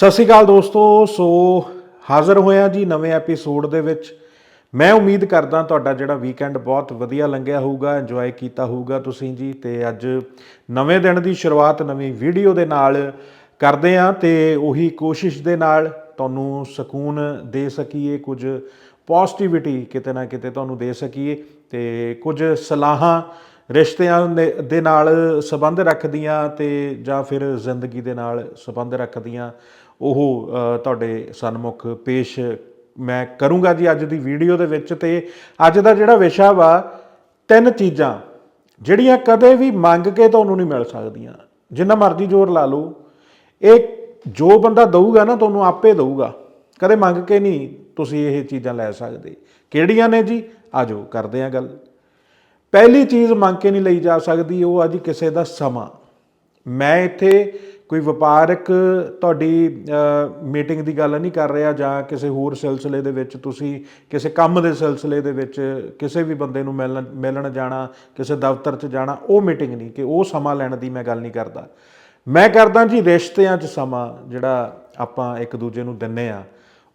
ਸਤਿ ਸ਼੍ਰੀ ਅਕਾਲ ਦੋਸਤੋ। ਸੋ ਹਾਜ਼ਰ ਹੋਇਆ ਜੀ ਨਵੇਂ ਐਪੀਸੋਡ ਦੇ ਵਿੱਚ। ਮੈਂ ਉਮੀਦ ਕਰਦਾ ਤੁਹਾਡਾ ਜਿਹੜਾ ਵੀਕਐਂਡ ਬਹੁਤ ਵਧੀਆ ਲੰਘਿਆ ਹੋਊਗਾ ਇੰਜੋਏ ਕੀਤਾ ਹੋਊਗਾ ਤੁਸੀਂ ਜੀ। ਤੇ ਅੱਜ ਨਵੇਂ ਦਿਨ ਦੀ ਸ਼ੁਰੂਆਤ ਨਵੀਂ ਵੀਡੀਓ ਦੇ ਨਾਲ ਕਰਦੇ ਆਂ ਤੇ ਉਹੀ ਕੋਸ਼ਿਸ਼ ਦੇ ਨਾਲ ਤੁਹਾਨੂੰ ਸਕੂਨ ਦੇ ਸਕੀਏ, ਕੁਝ ਪੋਜ਼ਿਟਿਵਿਟੀ ਕਿਤੇ ਨਾ ਕਿਤੇ ਤੁਹਾਨੂੰ ਦੇ ਸਕੀਏ ਤੇ ਕੁਝ ਸਲਾਹਾਂ ਰਿਸ਼ਤਿਆਂ ਨੇ- ਦੇ ਨਾਲ ਸੰਬੰਧ ਰੱਖਦੀਆਂ ਤੇ ਜਾਂ ਫਿਰ ਜ਼ਿੰਦਗੀ ਦੇ ਨਾਲ ਸੰਬੰਧ ਰੱਖਦੀਆਂ। ਉਹ ਤੁਹਾਡੇ ਸਨਮੁਖ ਪੇਸ਼ ਮੈਂ ਕਰੂੰਗਾ ਜੀ ਅੱਜ ਦੀ ਵੀਡੀਓ ਦੇ ਵਿੱਚ ਤੇ ਅੱਜ ਦਾ ਜਿਹੜਾ ਵਿਸ਼ਾ ਵਾ, ਤਿੰਨ ਚੀਜ਼ਾਂ, ਜਿਹੜੀਆਂ ਕਦੇ ਵੀ ਮੰਗ ਕੇ ਤੁਹਾਨੂੰ ਨਹੀਂ ਮਿਲ ਸਕਦੀਆਂ। ਜਿੰਨਾ ਮਰਜ਼ੀ ਜ਼ੋਰ ਲਾ ਲਓ। ਇਹ ਜੋ ਬੰਦਾ ਦਊਗਾ ਨਾ, ਤੁਹਾਨੂੰ ਆਪੇ ਦਊਗਾ। ਕਦੇ ਮੰਗ ਕੇ ਨਹੀਂ ਤੁਸੀਂ ਇਹ ਚੀਜ਼ਾਂ ਲੈ ਸਕਦੇ। ਕਿਹੜੀਆਂ ਨੇ ਜੀ? ਆਜੋ ਕਰਦੇ ਆਂ ਗੱਲ। ਪਹਿਲੀ ਚੀਜ਼ ਮੰਗ ਕੇ ਨਹੀਂ ਲਈ ਜਾ ਸਕਦੀ, ਉਹ ਆ ਜੀ ਕਿਸੇ ਦਾ ਸਮਾਂ। ਮੈਂ ਇੱਥੇ ਕੋਈ ਵਪਾਰਕ ਤੁਹਾਡੀ ਮੀਟਿੰਗ ਦੀ ਗੱਲ ਨਹੀਂ ਕਰ ਰਿਹਾ ਜਾਂ ਕਿਸੇ ਹੋਰ ਸਿਲਸਿਲੇ ਦੇ ਵਿੱਚ ਤੁਸੀਂ ਕਿਸੇ ਕੰਮ ਦੇ ਸਿਲਸਿਲੇ ਦੇ ਵਿੱਚ ਕਿਸੇ ਵੀ ਬੰਦੇ ਨੂੰ ਮਿਲਣ ਮਿਲਣ ਜਾਣਾ, ਕਿਸੇ ਦਫ਼ਤਰ 'ਚ ਜਾਣਾ, ਉਹ ਮੀਟਿੰਗ ਨਹੀਂ ਕਿ ਉਹ ਸਮਾਂ ਲੈਣ ਦੀ ਮੈਂ ਗੱਲ ਨਹੀਂ ਕਰਦਾ। ਮੈਂ ਕਰਦਾ ਜੀ ਰਿਸ਼ਤਿਆਂ 'ਚ ਸਮਾਂ ਜਿਹੜਾ ਆਪਾਂ ਇੱਕ ਦੂਜੇ ਨੂੰ ਦਿੰਨੇ ਆ,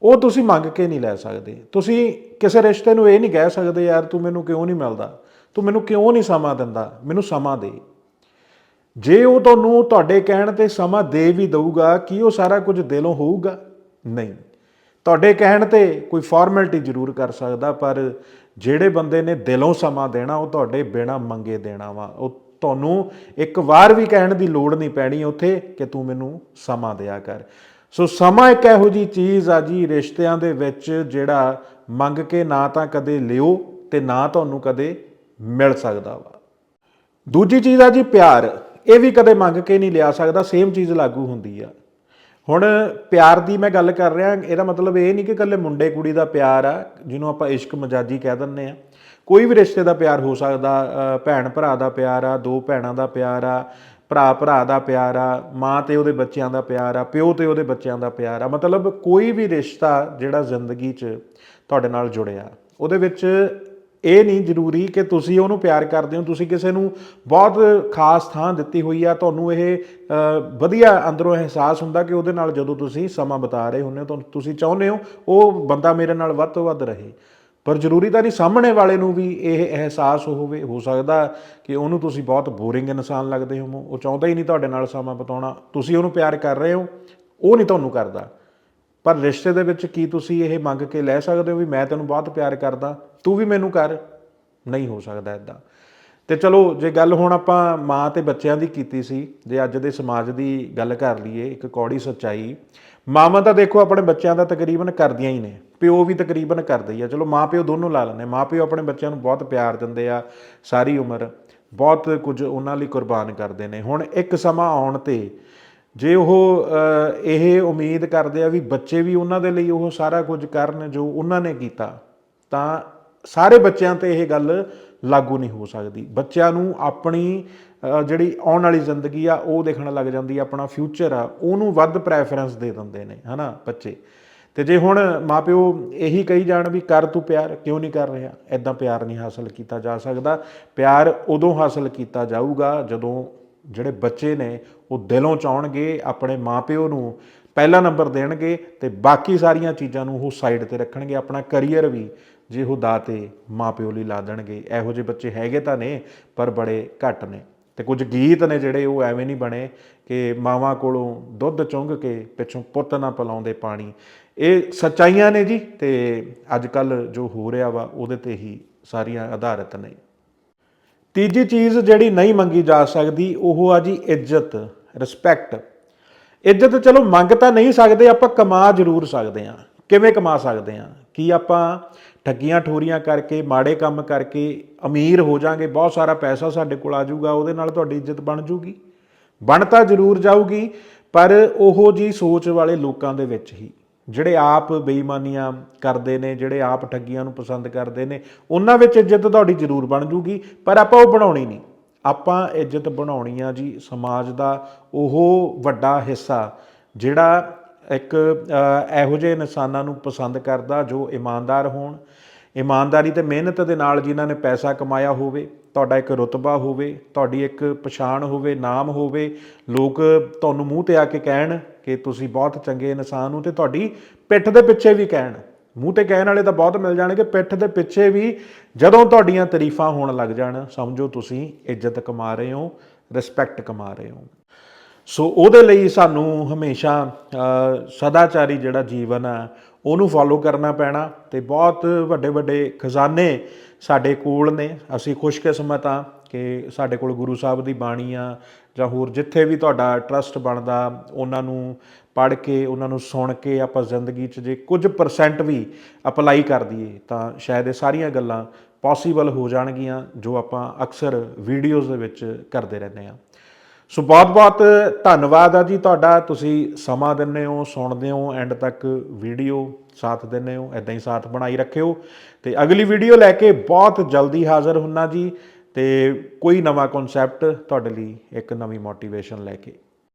ਉਹ ਤੁਸੀਂ ਮੰਗ ਕੇ ਨਹੀਂ ਲੈ ਸਕਦੇ। ਤੁਸੀਂ ਕਿਸੇ ਰਿਸ਼ਤੇ ਨੂੰ ਇਹ ਨਹੀਂ ਕਹਿ ਸਕਦੇ, ਯਾਰ ਤੂੰ ਮੈਨੂੰ ਕਿਉਂ ਨਹੀਂ ਮਿਲਦਾ? ਤੂੰ ਮੈਨੂੰ ਕਿਉਂ ਨਹੀਂ ਸਮਾਂ ਦਿੰਦਾ? ਮੈਨੂੰ ਸਮਾਂ ਦੇ। ਜੇ ਉਹ ਤੁਹਾਨੂੰ ਤੁਹਾਡੇ ਕਹਿਣ ਤੇ ਸਮਾਂ ਦੇ ਵੀ ਦਊਗਾ ਕੀ ਉਹ ਸਾਰਾ ਕੁਝ ਦਿਲੋਂ ਹੋਊਗਾ? ਨਹੀਂ। ਤੁਹਾਡੇ ਕਹਿਣ ਤੇ ਕੋਈ ਫਾਰਮੈਲਿਟੀ ਜ਼ਰੂਰ ਕਰ ਸਕਦਾ, ਪਰ ਜਿਹੜੇ ਬੰਦੇ ਨੇ ਦਿਲੋਂ ਸਮਾਂ ਦੇਣਾ, ਉਹ ਤੁਹਾਡੇ ਬਿਨਾ ਮੰਗੇ ਦੇਣਾ ਵਾ। ਉਹ ਤੁਹਾਨੂੰ ਇੱਕ ਵਾਰ ਵੀ ਕਹਿਣ ਦੀ ਲੋੜ ਨਹੀਂ ਪੈਣੀ ਉੱਥੇ ਕਿ ਤੂੰ ਮੈਨੂੰ ਸਮਾਂ ਦਿਆ ਕਰ। ਸੋ ਸਮਾਂ ਇੱਕ ਇਹੋ ਜੀ ਚੀਜ਼ ਆ ਜੀ ਰਿਸ਼ਤਿਆਂ ਦੇ ਵਿੱਚ ਜਿਹੜਾ ਮੰਗ ਕੇ ਨਾ ਤਾਂ ਕਦੇ ਲਿਓ ਤੇ ਨਾ ਤੁਹਾਨੂੰ ਕਦੇ ਮਿਲ ਸਕਦਾ ਵਾ। ਦੂਜੀ ਚੀਜ਼ ਆ ਜੀ ਪਿਆਰ। ਇਹ ਵੀ ਕਦੇ ਮੰਗ ਕੇ ਨਹੀਂ ਲਿਆ ਸਕਦਾ ਸੇਮ ਚੀਜ਼ ਲਾਗੂ ਹੁੰਦੀ ਆ। ਹੁਣ ਪਿਆਰ ਦੀ ਮੈਂ ਗੱਲ ਕਰ ਰਿਹਾ, ਇਹਦਾ ਮਤਲਬ ਇਹ ਨਹੀਂ ਕਿ ਇਕੱਲੇ ਮੁੰਡੇ ਕੁੜੀ ਦਾ ਪਿਆਰ ਆ, ਜਿਹਨੂੰ ਆਪਾਂ ਇਸ਼ਕ ਮਜਾਜੀ ਕਹਿ ਦਿੰਦੇ ਆ। ਕੋਈ ਵੀ ਰਿਸ਼ਤੇ ਦਾ ਪਿਆਰ ਹੋ ਸਕਦਾ ਭੈਣ ਭਰਾ ਦਾ ਪਿਆਰ ਆ, ਦੋ ਭੈਣਾਂ ਦਾ ਪਿਆਰ ਆ, ਭਰਾ ਭਰਾ ਦਾ ਪਿਆਰ ਆ, ਮਾਂ ਤੇ ਉਹਦੇ ਬੱਚਿਆਂ ਦਾ ਪਿਆਰ ਆ, ਪਿਓ ਤੇ ਉਹਦੇ ਬੱਚਿਆਂ ਦਾ ਪਿਆਰ ਆ। ਮਤਲਬ ਕੋਈ ਵੀ ਰਿਸ਼ਤਾ ਜਿਹੜਾ ਜ਼ਿੰਦਗੀ 'ਚ ਤੁਹਾਡੇ ਨਾਲ ਜੁੜਿਆ, ਉਹਦੇ ਵਿੱਚ ਇਹ ਨਹੀਂ ਜ਼ਰੂਰੀ ਕਿ ਤੁਸੀਂ ਉਹਨੂੰ ਪਿਆਰ ਕਰਦੇ ਹੋ, ਤੁਸੀਂ ਕਿਸੇ ਨੂੰ ਬਹੁਤ ਖਾਸ ਥਾਂ ਦਿੱਤੀ ਹੋਈ ਆ, ਤੁਹਾਨੂੰ ਇਹ ਵਧੀਆ ਅੰਦਰੋਂ ਅਹਿਸਾਸ ਹੁੰਦਾ ਕਿ ਉਹਦੇ ਨਾਲ ਜਦੋਂ ਤੁਸੀਂ ਸਮਾਂ ਬਿਤਾ ਰਹੇ ਹੁੰਦੇ ਹੋ ਤੁਸੀਂ ਚਾਹੁੰਦੇ ਹੋ, ਉਹ ਬੰਦਾ ਮੇਰੇ ਨਾਲ ਵੱਧ ਤੋਂ ਵੱਧ ਰਹੇ। ਪਰ ਜ਼ਰੂਰੀ ਤਾਂ ਨਹੀਂ ਸਾਹਮਣੇ ਵਾਲੇ ਨੂੰ ਵੀ ਇਹ ਅਹਿਸਾਸ ਹੋਵੇ, ਹੋ ਸਕਦਾ ਕਿ ਉਹਨੂੰ ਤੁਸੀਂ ਬਹੁਤ ਬੋਰਿੰਗ ਇਨਸਾਨ ਲੱਗਦੇ ਹੋ ਉਹ ਚਾਹੁੰਦਾ ਹੀ ਨਹੀਂ ਤੁਹਾਡੇ ਨਾਲ ਸਮਾਂ ਬਿਤਾਉਣਾ, ਤੁਸੀਂ ਉਹਨੂੰ ਪਿਆਰ ਕਰ ਰਹੇ ਹੋ, ਉਹ ਨਹੀਂ ਤੁਹਾਨੂੰ ਕਰਦਾ। ਪਰ ਰਿਸ਼ਤੇ ਦੇ ਵਿੱਚ ਕੀ ਤੁਸੀਂ ਇਹ ਮੰਗ ਕੇ ਲੈ ਸਕਦੇ ਹੋ ਵੀ ਮੈਂ ਤੈਨੂੰ ਬਹੁਤ ਪਿਆਰ ਕਰਦਾ, ਤੂੰ ਵੀ ਮੈਨੂੰ ਕਰ? ਨਹੀਂ ਹੋ ਸਕਦਾ ਇਦਾਂ ਤੇ ਚਲੋ, ਜੇ ਗੱਲ ਹੁਣ ਆਪਾਂ ਮਾਂ ਤੇ ਬੱਚਿਆਂ ਦੀ ਕੀਤੀ ਸੀ, ਜੇ ਅੱਜ ਦੇ ਸਮਾਜ ਦੀ ਗੱਲ ਕਰ ਲਈਏ, ਇੱਕ ਕੌੜੀ ਸੱਚਾਈ, ਮਾਵਾਂ ਤਾਂ ਦੇਖੋ ਆਪਣੇ ਬੱਚਿਆਂ ਦਾ ਤਕਰੀਬਨ ਕਰਦੀਆਂ ਹੀ ਨੇ, ਪਿਓ ਵੀ ਤਕਰੀਬਨ ਕਰਦੇ ਹੀ ਆ। ਚਲੋ, ਮਾਂ ਪਿਓ ਦੋਨੋਂ ਲਾ ਲੈਂਦੇ ਮਾਂ ਪਿਓ ਆਪਣੇ ਬੱਚਿਆਂ ਨੂੰ ਬਹੁਤ ਪਿਆਰ ਦਿੰਦੇ ਆ, ਸਾਰੀ ਉਮਰ ਬਹੁਤ ਕੁਝ ਉਹਨਾਂ ਲਈ ਕੁਰਬਾਨ ਕਰਦੇ ਨੇ। ਹੁਣ ਇੱਕ ਸਮਾਂ ਆਉਣ ਤੇ ਜੇ ਉਹ ਇਹ ਉਮੀਦ ਕਰਦੇ ਆ ਵੀ ਬੱਚੇ ਵੀ ਉਹਨਾਂ ਦੇ ਲਈ ਉਹ ਸਾਰਾ ਕੁਝ ਕਰਨ ਜੋ ਉਹਨਾਂ ਨੇ ਕੀਤਾ, ਤਾਂ ਸਾਰੇ ਬੱਚਿਆਂ ਤੇ ਇਹ ਗੱਲ ਲਾਗੂ ਨਹੀਂ ਹੋ ਸਕਦੀ। ਬੱਚਿਆਂ ਨੂੰ ਆਪਣੀ ਜਿਹੜੀ ਆਉਣ ਵਾਲੀ ਜ਼ਿੰਦਗੀ ਆ, ਉਹ ਦੇਖਣ ਲੱਗ ਜਾਂਦੀ ਆ, ਆਪਣਾ ਫਿਊਚਰ ਆ, ਉਹਨੂੰ ਵੱਧ ਪ੍ਰੈਫਰੈਂਸ ਦੇ ਦਿੰਦੇ ਨੇ, ਹਨਾ, ਬੱਚੇ। ਤੇ ਜੇ ਹੁਣ ਮਾਪਿਓ ਇਹੀ ਕਹੀ ਜਾਣ ਵੀ ਕਰ ਤੂੰ ਪਿਆਰ, ਕਿਉਂ ਨਹੀਂ ਕਰ ਰਿਹਾ? ਐਦਾਂ ਪਿਆਰ ਨਹੀਂ ਹਾਸਲ ਕੀਤਾ ਜਾ ਸਕਦਾ। ਪਿਆਰ ਉਦੋਂ ਹਾਸਲ ਕੀਤਾ ਜਾਊਗਾ ਜਦੋਂ ਜਿਹੜੇ ਬੱਚੇ ਨੇ, ਉਹ ਦਿਲੋਂ ਚਾਹਣਗੇ, ਆਪਣੇ ਮਾਪਿਓ ਨੂੰ ਪਹਿਲਾ ਨੰਬਰ ਦੇਣਗੇ ਤੇ ਬਾਕੀ ਸਾਰੀਆਂ ਚੀਜ਼ਾਂ ਨੂੰ ਉਹ ਸਾਈਡ ਤੇ ਰੱਖਣਗੇ, ਆਪਣਾ ਕੈਰੀਅਰ ਵੀ ਜੇ ਉਹ ਦਾਤੇ ਮਾਪਿਓ ਲਈ ਲਾ ਦੇਣਗੇ। ਇਹੋ ਜਿਹੇ ਬੱਚੇ ਹੈਗੇ ਤਾਂ ਨੇ, ਪਰ ਬੜੇ ਘੱਟ ਨੇ। ਤੇ ਕੁਝ ਗੀਤ ਨੇ ਜਿਹੜੇ ਉਹ ਐਵੇਂ ਨਹੀਂ ਬਣੇ ਕਿ ਮਾਵਾਂ ਕੋਲੋਂ ਦੁੱਧ ਚੁੰਘ ਕੇ ਪਿੱਛੋਂ ਪੁੱਤ ਨਾ ਪਲਾਉਂਦੇ ਪਾਣੀ। ਇਹ ਸੱਚਾਈਆਂ ਨੇ ਜੀ, ਤੇ ਅੱਜ ਕੱਲ ਜੋ ਹੋ ਰਿਹਾ ਵਾ, ਉਹਦੇ ਤੇ ਹੀ ਸਾਰੀਆਂ ਆਧਾਰਿਤ ਨੇ। ਤੀਜੀ ਚੀਜ਼ ਜਿਹੜੀ ਨਹੀਂ ਮੰਗੀ ਜਾ ਸਕਦੀ, ਉਹ ਆ ਜੀ ਇੱਜ਼ਤ ਰਿਸਪੈਕਟ ਇੱਜ਼ਤ ਚਲੋ ਮੰਗ ਤਾਂ ਨਹੀਂ ਸਕਦੇ, ਆਪਾਂ ਕਮਾ ਜ਼ਰੂਰ ਸਕਦੇ ਹਾਂ। ਕਿਵੇਂ ਕਮਾ ਸਕਦੇ ਹਾਂ? ਕੀ ਆਪਾਂ ਠੱਗੀਆਂ ਠੋਰੀਆਂ ਕਰਕੇ, ਮਾੜੇ ਕੰਮ ਕਰਕੇ ਅਮੀਰ ਹੋ ਜਾਾਂਗੇ? ਬਹੁਤ ਸਾਰਾ ਪੈਸਾ ਸਾਡੇ ਕੋਲ ਆ ਜਾਊਗਾ, ਉਹਦੇ ਨਾਲ ਤੁਹਾਡੀ ਇੱਜ਼ਤ ਬਣ ਜੂਗੀ ਬਣ ਤਾਂ ਜ਼ਰੂਰ ਜਾਊਗੀ, ਪਰ ਉਹੋ ਜੀ ਸੋਚ ਵਾਲੇ ਲੋਕਾਂ ਦੇ ਵਿੱਚ ਹੀ। ਜਿਹੜੇ ਆਪ ਬੇਈਮਾਨੀਆਂ ਕਰਦੇ ਨੇ, ਜਿਹੜੇ ਆਪ ਠੱਗੀਆਂ ਨੂੰ ਪਸੰਦ ਕਰਦੇ ਨੇ, ਉਹਨਾਂ ਵਿੱਚ ਇੱਜ਼ਤ ਤੁਹਾਡੀ ਜ਼ਰੂਰ ਬਣ ਜੂਗੀ, ਪਰ ਆਪਾਂ ਉਹ ਬਣਾਉਣੀ ਨਹੀਂ। ਆਪਾਂ ਇੱਜ਼ਤ ਬਣਾਉਣੀ ਆ ਜੀ ਸਮਾਜ ਦਾ ਉਹ ਵੱਡਾ ਹਿੱਸਾ, ਜਿਹੜਾ ਇੱਕ ਇਹੋ ਜਿਹੇ ਇਨਸਾਨਾਂ ਨੂੰ ਪਸੰਦ ਕਰਦਾ ਜੋ ਇਮਾਨਦਾਰ ਹੋਣ। ਇਮਾਨਦਾਰੀ ਤੇ ਮਿਹਨਤ ਦੇ ਨਾਲ ਜਿਨ੍ਹਾਂ ਨੇ ਪੈਸਾ ਕਮਾਇਆ ਹੋਵੇ, ਤੁਹਾਡਾ ਇੱਕ ਰੁਤਬਾ ਹੋਵੇ, ਤੁਹਾਡੀ ਇੱਕ ਪਛਾਣ ਹੋਵੇ, ਨਾਮ ਹੋਵੇ, ਲੋਕ ਤੁਹਾਨੂੰ ਮੂੰਹ ਤੇ ਆ ਕੇ ਕਹਿਣ ਕਿ ਤੁਸੀਂ ਬਹੁਤ ਚੰਗੇ ਇਨਸਾਨ ਹੋ ਤੇ ਤੁਹਾਡੀ ਪਿੱਠ ਦੇ ਪਿੱਛੇ ਵੀ ਕਹਿਣ। ਮੂੰਹ ਤੇ ਕਹਿਣ ਵਾਲੇ ਤਾਂ ਬਹੁਤ ਮਿਲ ਜਾਣਗੇ, ਪਿੱਠ ਦੇ ਪਿੱਛੇ ਵੀ ਜਦੋਂ ਤੁਹਾਡੀਆਂ ਤਾਰੀਫਾਂ ਹੋਣ ਲੱਗ ਜਾਣ, ਸਮਝੋ ਤੁਸੀਂ ਇੱਜ਼ਤ ਕਮਾ ਰਹੇ ਹੋ ਰਿਸਪੈਕਟ ਕਮਾ ਰਹੇ ਹੋ। ਸੋ ਉਹਦੇ ਲਈ ਸਾਨੂੰ ਹਮੇਸ਼ਾ ਸਦਾਚਾਰੀ ਜਿਹੜਾ ਜੀਵਨ ਆ, ਉਹਨੂੰ ਫੋਲੋ ਕਰਨਾ ਪੈਣਾ ਤੇ ਬਹੁਤ ਵੱਡੇ ਵੱਡੇ ਖਜ਼ਾਨੇ ਸਾਡੇ ਕੋਲ ਨੇ, ਅਸੀਂ ਖੁਸ਼ਕਿਸਮਤ ਆ ਕਿ ਸਾਡੇ ਕੋਲ ਗੁਰੂ ਸਾਹਿਬ ਦੀ ਬਾਣੀ ਆ, ਜਾਂ ਹੋਰ ਜਿੱਥੇ ਵੀ ਤੁਹਾਡਾ ਟਰਸਟ ਬਣਦਾ, ਉਹਨਾਂ ਨੂੰ ਪੜ੍ਹ ਕੇ, ਉਹਨਾਂ ਨੂੰ ਸੁਣ ਕੇ ਆਪਾਂ ਜ਼ਿੰਦਗੀ 'ਚ ਜੇ ਕੁਝ ਪਰਸੈਂਟ ਵੀ ਅਪਲਾਈ ਕਰ ਦਈਏ, ਤਾਂ ਸ਼ਾਇਦ ਇਹ ਸਾਰੀਆਂ ਗੱਲਾਂ ਪੋਸੀਬਲ ਹੋ ਜਾਣਗੀਆਂ, ਜੋ ਆਪਾਂ ਅਕਸਰ ਵੀਡੀਓਜ਼ ਦੇ ਵਿੱਚ ਕਰਦੇ ਰਹਿੰਦੇ ਆ ਸੋ ਬਹੁਤ-ਬਹੁਤ ਧੰਨਵਾਦ ਆ ਜੀ ਤੁਹਾਡਾ। ਤੁਸੀਂ ਸਮਾਂ ਦਿੰਦੇ ਹੋ, ਸੁਣਦੇ ਹੋ ਐਂਡ ਤੱਕ ਵੀਡੀਓ ਸਾਥ ਦਿੰਦੇ ਹੋ ਐਦਾਂ ਹੀ ਸਾਥ ਬਣਾਈ ਰੱਖਿਓ। ਤੇ ਅਗਲੀ ਵੀਡੀਓ ਲੈ ਕੇ ਬਹੁਤ ਜਲਦੀ ਹਾਜ਼ਰ ਹੁੰਨਾ ਜੀ। ਤੇ ਕੋਈ ਨਵਾਂ ਕਨਸੈਪਟ ਤੁਹਾਡੇ ਲਈ ਇੱਕ ਨਵੀਂ ਮੋਟੀਵੇਸ਼ਨ ਲੈ ਕੇ